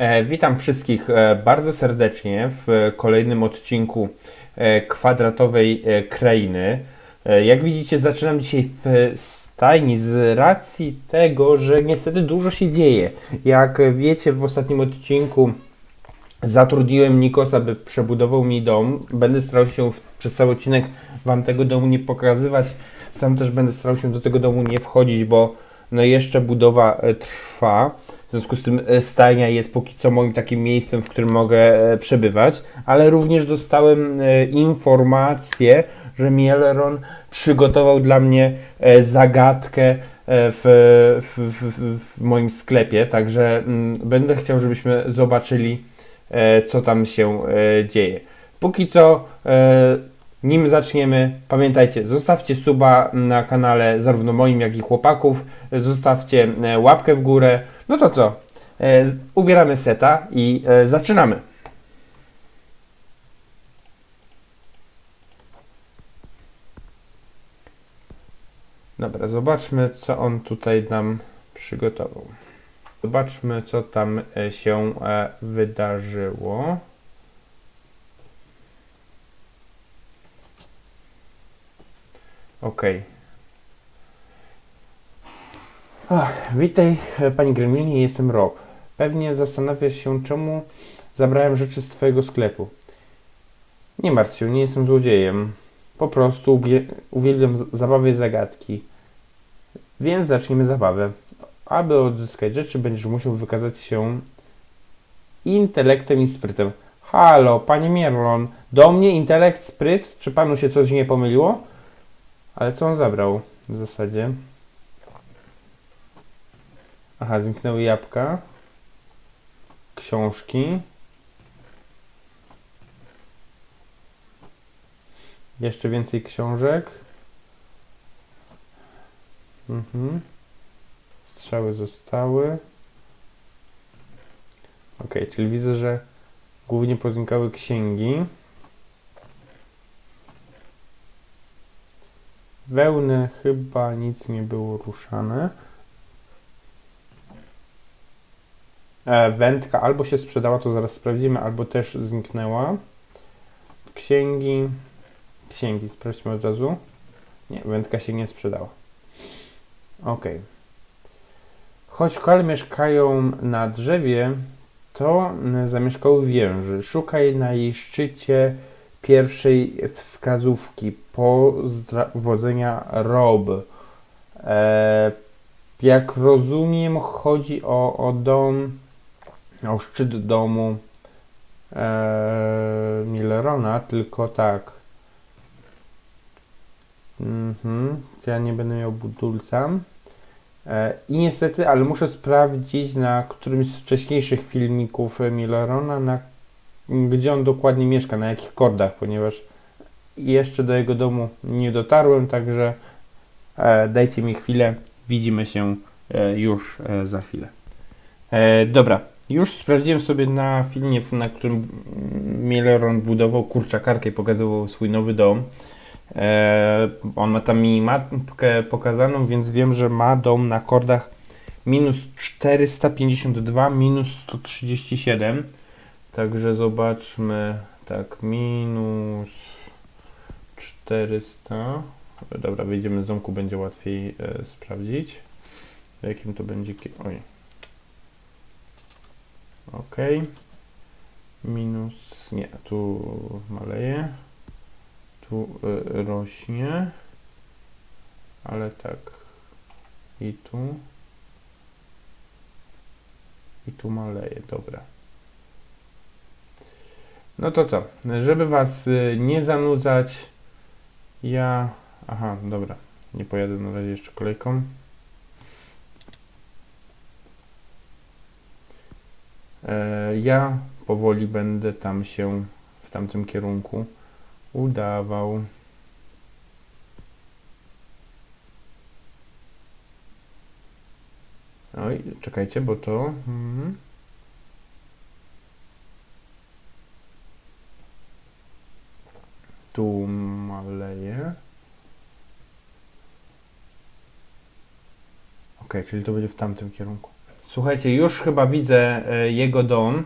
E, witam wszystkich e, bardzo serdecznie w kolejnym odcinku e, kwadratowej krainy. Jak widzicie, zaczynam dzisiaj w stajni z racji tego, że niestety dużo się dzieje. Jak wiecie, w ostatnim odcinku zatrudniłem Nikos, aby przebudował mi dom. Będę starał się przez cały odcinek Wam tego domu nie pokazywać. Sam też będę starał się do tego domu nie wchodzić, bo no jeszcze budowa trwa. Związku z tym e, stajnia jest póki co moim takim miejscem, w którym mogę e, przebywać, ale również dostałem e, informację, że Mieleron przygotował dla mnie zagadkę w, w, w, w moim sklepie, także mm, będę chciał, żebyśmy zobaczyli, co tam się dzieje. Póki co, nim zaczniemy, pamiętajcie, zostawcie suba na kanale zarówno moim, jak i chłopaków, zostawcie łapkę w górę. No to co? E, ubieramy seta i e, zaczynamy. Dobra, zobaczmy, co on tutaj nam przygotował. Zobaczmy, co tam e, się wydarzyło. Okej. Ach, Witaj, e, pani Gremlinie, jestem Rob. Pewnie zastanawiasz się, czemu zabrałem rzeczy z twojego sklepu. Nie martw się, nie jestem złodziejem. Po prostu uwielbiam zabawy i zagadki. Więc zacznijmy zabawę. Aby odzyskać rzeczy, będziesz musiał wykazać się intelektem i sprytem. Halo, panie Mierlon, do mnie intelekt, spryt? Czy panu się coś nie pomyliło? Ale co on zabrał w zasadzie? Aha, zniknęły jabłka. Książki. Jeszcze więcej książek. Mhm. Strzały zostały. Ok, czyli widzę, że głównie poznikały księgi. Wełny chyba nic nie było ruszane. E, wędka albo się sprzedała, to zaraz sprawdzimy, albo też zniknęła. Księgi. Księgi, sprawdźmy od razu. Nie, wędka się nie sprzedała. Ok. Choć kale mieszkają na drzewie, to zamieszkały wieży. Szukaj na jej szczycie pierwszej wskazówki powodzenia Rob. E, jak rozumiem, chodzi o, o dom, o szczyt domu e, Millerona, tylko tak. Mhm, ja nie będę miał budulca. E, I niestety, ale muszę sprawdzić na którymś z wcześniejszych filmików Millerona, na, gdzie on dokładnie mieszka, na jakich kordach, ponieważ jeszcze do jego domu nie dotarłem, także e, dajcie mi chwilę, widzimy się e, już e, za chwilę. E, dobra, już sprawdziłem sobie na filmie, na którym Milleron budował kurczakarkę i pokazywał swój nowy dom. E, on ma tam minimapkę pokazaną, więc wiem, że ma dom na kordach minus 452, minus 137. Także zobaczmy, tak, minus 400. Dobra, wyjdziemy z domku, będzie łatwiej e, sprawdzić. Jakim to będzie. Oj. Ok. Minus. Nie, tu maleje. Tu e, rośnie. Ale tak. I tu. I tu maleje, dobra. No to co? Żeby Was y, nie zanudzać, ja. Aha, dobra. Nie pojadę na razie jeszcze kolejką. Ja powoli będę tam się w tamtym kierunku udawał. Oj, czekajcie, bo to. Mhm. Tu maleje. Ok, czyli to będzie w tamtym kierunku. Słuchajcie, już chyba widzę e, jego dom,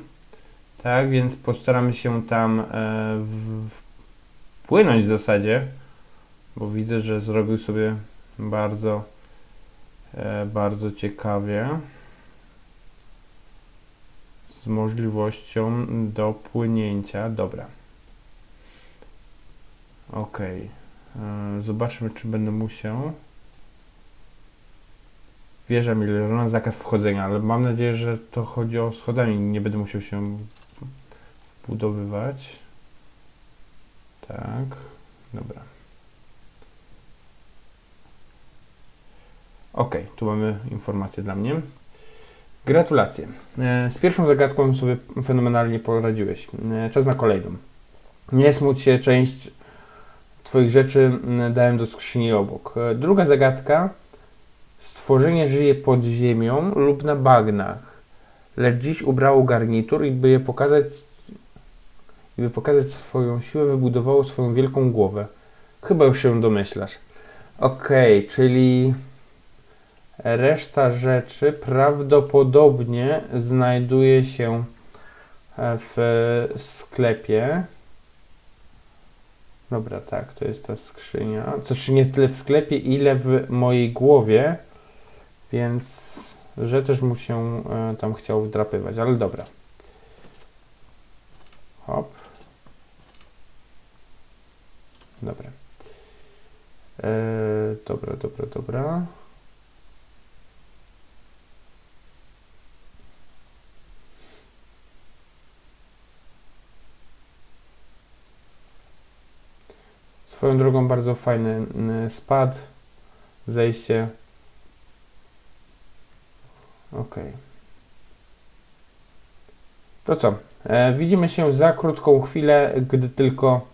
tak, więc postaramy się tam e, wpłynąć w zasadzie, bo widzę, że zrobił sobie bardzo, e, bardzo ciekawie z możliwością dopłynięcia. Dobra. Ok. Zobaczmy, czy będę musiał. Wieża milionowna, zakaz wchodzenia, ale mam nadzieję, że to chodzi o schodami. Nie będę musiał się budowywać. Tak. Dobra. Ok, tu mamy informację dla mnie. Gratulacje. E, Z pierwszą zagadką sobie fenomenalnie poradziłeś. E, Czas na kolejną. Nie smuć się, część Twoich rzeczy mm, dałem do skrzyni obok. E, Druga zagadka. Stworzenie żyje pod ziemią lub na bagnach, lecz dziś ubrało garnitur i by pokazać, i by pokazać swoją siłę, wybudowało swoją wielką głowę. Chyba już się domyślasz. Okej, czyli reszta rzeczy prawdopodobnie znajduje się e, w sklepie. Dobra, tak, to jest ta skrzynia. To czy nie tyle w sklepie, ile w mojej głowie, więc że też mu się e, tam chciał wdrapywać, ale dobra. Hop. Dobra. E, dobra, dobra, dobra. Swoją drogą bardzo fajny spad, zejście. Ok. To co? E, widzimy się za krótką chwilę, gdy tylko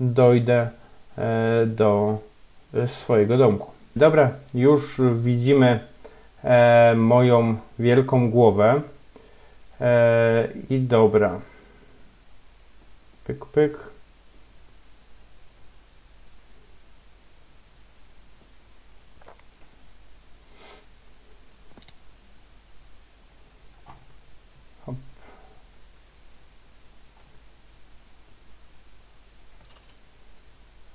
dojdę e, do swojego domku. Dobra, już widzimy e, moją wielką głowę. E, I dobra. Pyk, pyk.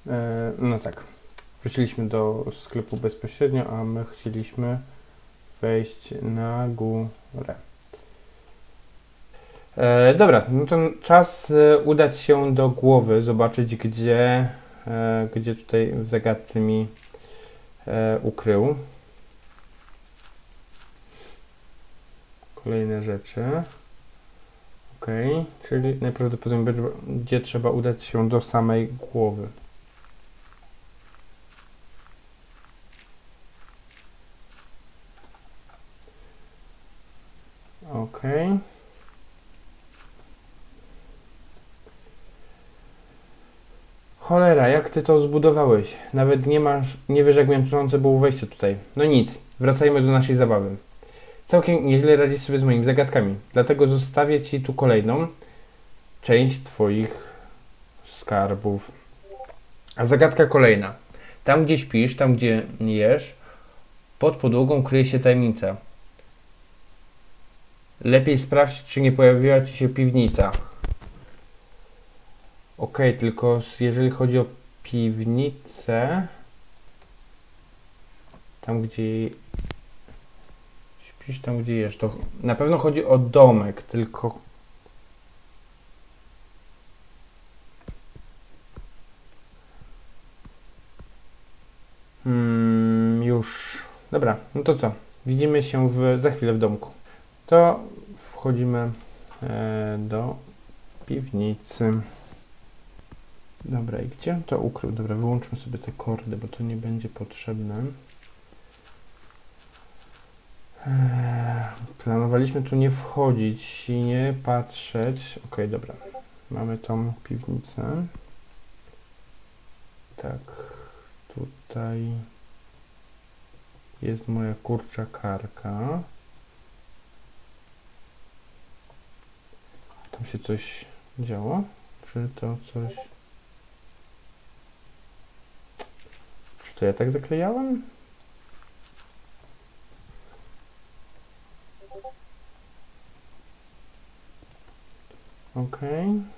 E, No tak. Wróciliśmy do sklepu bezpośrednio, a my chcieliśmy wejść na górę. E, dobra, no to czas e, udać się do głowy, zobaczyć gdzie, e, gdzie tutaj w zagadce mi e, ukrył. Kolejne rzeczy. Ok, czyli najprawdopodobniej będzie, gdzie trzeba udać się do samej głowy. Ok. Cholera, jak ty to zbudowałeś? Nawet nie masz, nie wiesz jak męczące było wejście tutaj. No nic, wracajmy do naszej zabawy. Całkiem nieźle radzisz sobie z moimi zagadkami, dlatego zostawię ci tu kolejną część twoich skarbów. A zagadka kolejna. Tam gdzie śpisz, tam gdzie jesz, pod podłogą kryje się tajemnica. Lepiej sprawdź, czy nie pojawiła ci się piwnica. Ok, tylko jeżeli chodzi o piwnicę, tam gdzie śpisz, tam gdzie jesz, to na pewno chodzi o domek, tylko Hmm, już. Dobra, no to co? Widzimy się w, za chwilę w domku. To wchodzimy e, do piwnicy. Dobra, i gdzie to ukrył? Dobra, wyłączmy sobie te kordy, bo to nie będzie potrzebne. Eee, Planowaliśmy tu nie wchodzić i nie patrzeć. Ok, dobra. Mamy tą piwnicę. Tak, tutaj jest moja kurcza karka. Tam się coś działo? Czy to coś... Czy to ja tak zaklejałem? Okej. Okay.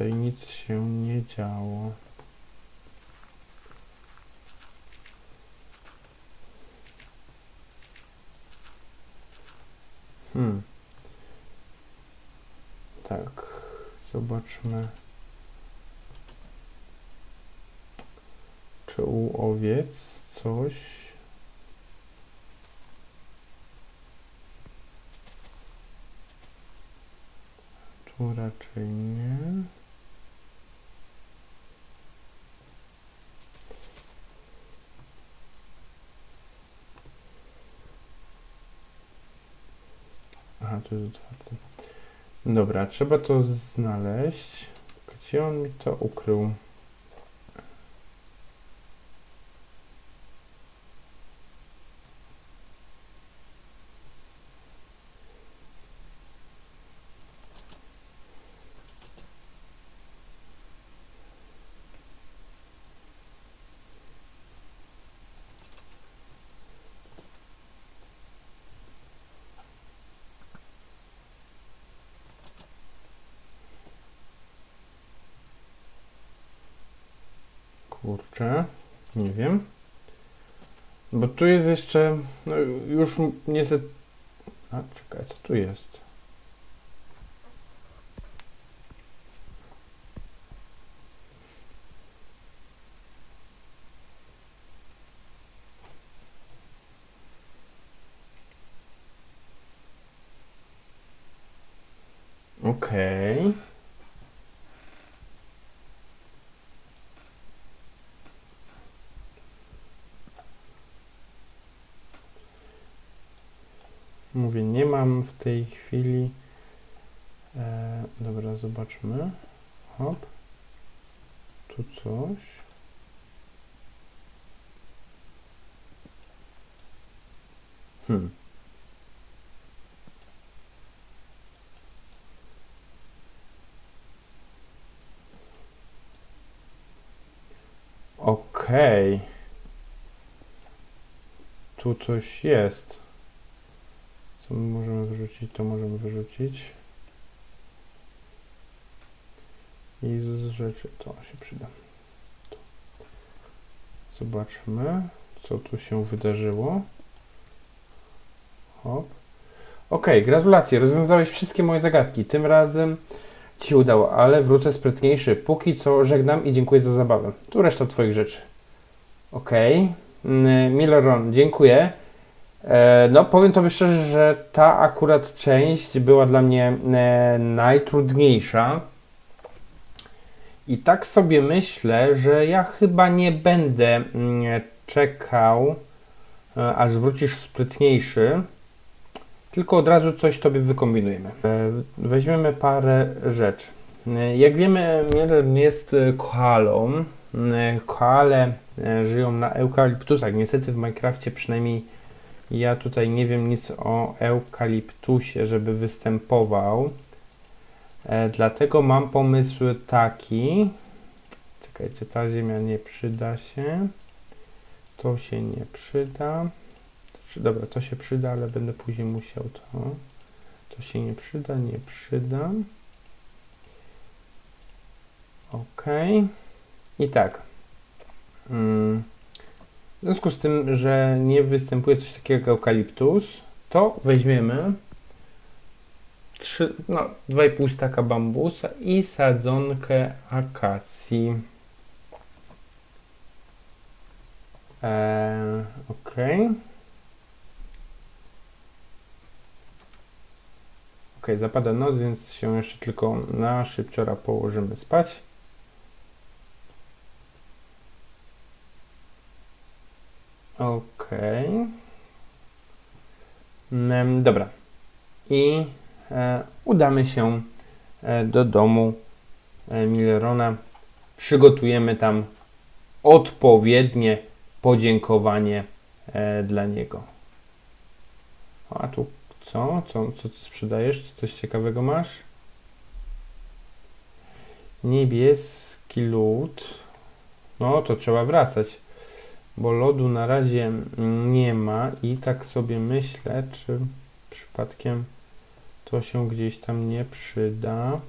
Tutaj nic się nie działo. Hmm. Tak, zobaczmy. Czy u owiec coś? Tu raczej nie. Tu jest otwarte. Dobra, trzeba to znaleźć. Gdzie on mi to ukrył? Kurczę, nie wiem. Bo tu jest jeszcze, no już niestety... A, czekaj, co tu jest? Okej. Mówię, nie mam w tej chwili. E, dobra, zobaczmy. Hop. Tu coś. Hmm. Okej. Tu coś jest. Możemy wyrzucić? To możemy wyrzucić. I z rzeczy to się przyda. Zobaczmy, co tu się wydarzyło. Hop. Ok, gratulacje, rozwiązałeś wszystkie moje zagadki. Tym razem Ci się udało, ale wrócę sprytniejszy. Póki co żegnam i dziękuję za zabawę. Tu reszta Twoich rzeczy. Ok. Mm, Milleron, dziękuję. E, No, powiem Tobie szczerze, że ta akurat część była dla mnie e, najtrudniejsza. I tak sobie myślę, że ja chyba nie będę mm, czekał, e, aż wrócisz sprytniejszy, tylko od razu coś Tobie wykombinujemy. Weźmiemy parę rzeczy. Jak wiemy, Miller jest koalą. Koale żyją na eukaliptusach. Niestety w Minecrafcie przynajmniej ja tutaj nie wiem nic o eukaliptusie, żeby występował. E, dlatego mam pomysł taki. Czekajcie, ta ziemia nie przyda się. To się nie przyda. Czy- Dobra, to się przyda, ale będę później musiał to. To się nie przyda, nie przyda. Ok. I tak. Mm. W związku z tym, że nie występuje coś takiego jak eukaliptus, to weźmiemy 3, no, 2,5 staka bambusa i sadzonkę akacji. Eee, ok. Ok, zapada noc, więc się jeszcze tylko na szybciora położymy spać. Okej. Mm, Dobra. I e, udamy się e, do domu e, Millerona. Przygotujemy tam odpowiednie podziękowanie e, dla niego. A tu co? Co, co ty sprzedajesz? Coś ciekawego masz? Niebieski lód. No to trzeba wracać, bo lodu na razie nie ma i tak sobie myślę, czy przypadkiem to się gdzieś tam nie przyda.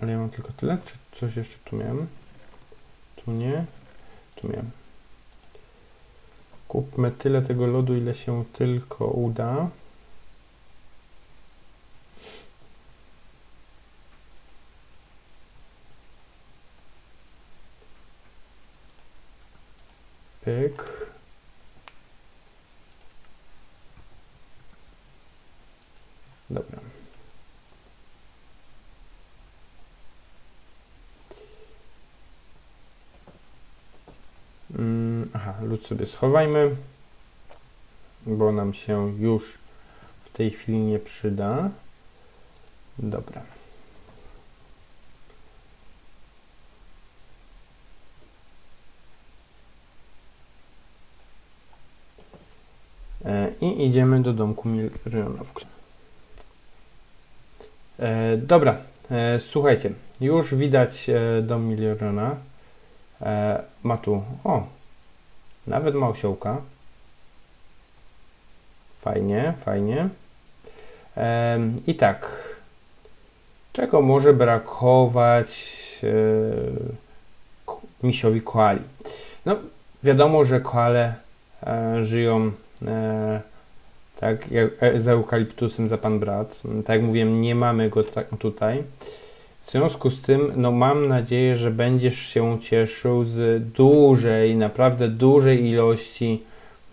Ale ja mam tylko tyle, czy coś jeszcze tu miałem? Tu nie, tu miałem. Kupmy tyle tego lodu, ile się tylko uda. Pyk. Dobra. Mm, aha, lód sobie schowajmy, bo nam się już w tej chwili nie przyda. Dobra. I idziemy do domku milionów. E, dobra, e, słuchajcie, już widać e, dom miliona. E, ma tu, o, nawet ma osiołka. Fajnie, fajnie. E, I tak, czego może brakować e, ko- misiowi koali? No, wiadomo, że koale e, żyją e, tak, jak, e, za eukaliptusem za pan brat. Tak jak mówiłem, nie mamy go ta, tutaj. W związku z tym, no mam nadzieję, że będziesz się cieszył z dużej, naprawdę dużej ilości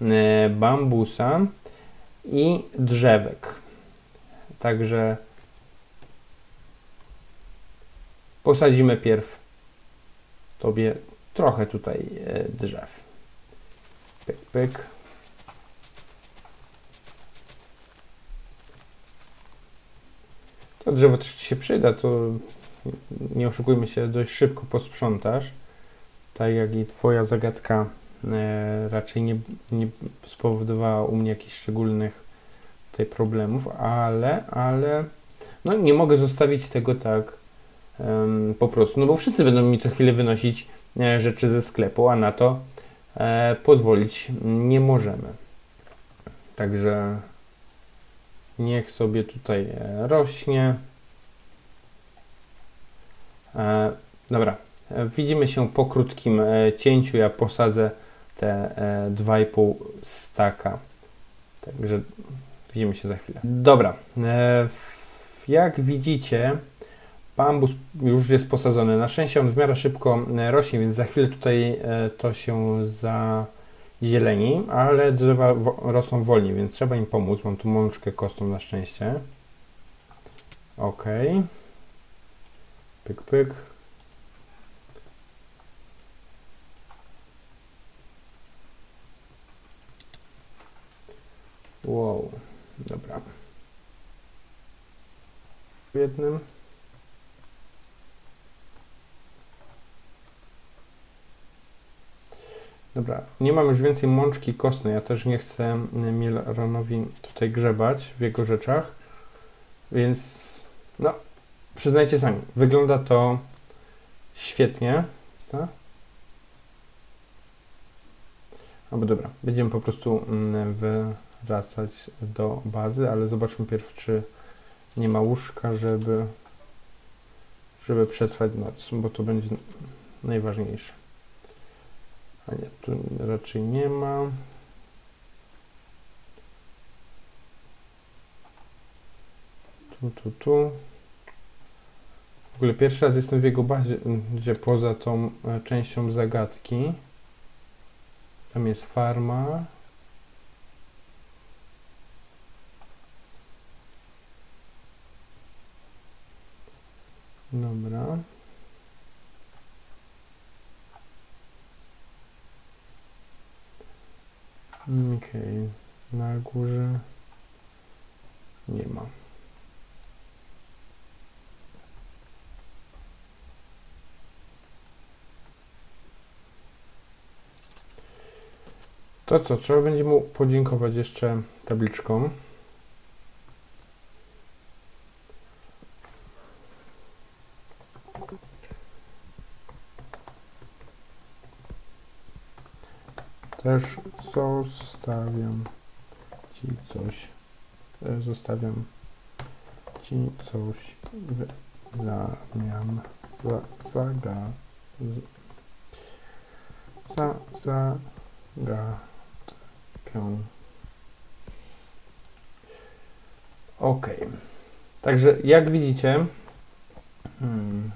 e, bambusa i drzewek. Także posadzimy pierw tobie trochę tutaj e, drzew. Pyk, pyk. To drzewo też ci się przyda, to nie oszukujmy się, dość szybko posprzątasz. Tak jak i twoja zagadka e, raczej nie, nie spowodowała u mnie jakichś szczególnych tutaj problemów, ale, ale no nie mogę zostawić tego tak em, po prostu, no bo wszyscy będą mi co chwilę wynosić e, rzeczy ze sklepu, a na to e, pozwolić nie możemy. Także niech sobie tutaj e, rośnie. E, dobra, widzimy się po krótkim e, cięciu. Ja posadzę te e, 2,5 staka. Także widzimy się za chwilę. Dobra, jak widzicie, bambus już jest posadzony. Na szczęście on w miarę szybko rośnie, więc za chwilę tutaj to się za zieleni, ale drzewa rosną wolniej, więc trzeba im pomóc. Mam tu mączkę kostną na szczęście. Ok. Pyk, pyk. Wow, dobra. W jednym. Dobra, nie mam już więcej mączki kostnej. Ja też nie chcę Milronowi tutaj grzebać w jego rzeczach. Więc, no, przyznajcie sami, wygląda to świetnie. Tak? Albo dobra, będziemy po prostu wracać do bazy, ale zobaczmy pierw, czy nie ma łóżka, żeby, żeby przetrwać noc, bo to będzie najważniejsze. A nie, tu raczej nie ma. Tu, tu, tu. W ogóle pierwszy raz jestem w jego bazie, gdzie poza tą e, częścią zagadki. Tam jest farma. Okej, okay. na górze nie ma. To co, trzeba będzie mu podziękować jeszcze tabliczką. Też zostawiam ci coś. e, Zostawiam ci coś w zamian za zaga za zagadkę. Ok. Także jak widzicie, hmm,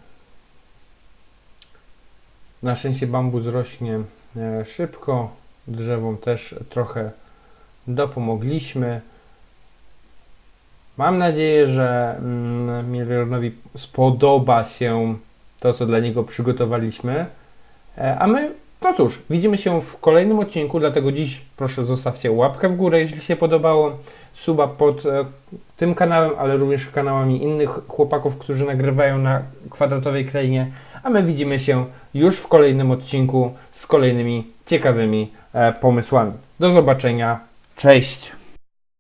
na szczęście bambus rośnie e, szybko, drzewom też trochę dopomogliśmy. Mam nadzieję, że mm, Milionowi spodoba się to, co dla niego przygotowaliśmy. E, A my, no cóż, widzimy się w kolejnym odcinku, dlatego dziś proszę zostawcie łapkę w górę, jeśli się podobało, suba pod e, tym kanałem, ale również kanałami innych chłopaków, którzy nagrywają na kwadratowej krainie. A my widzimy się już w kolejnym odcinku z kolejnymi ciekawymi e, pomysłami. Do zobaczenia. Cześć!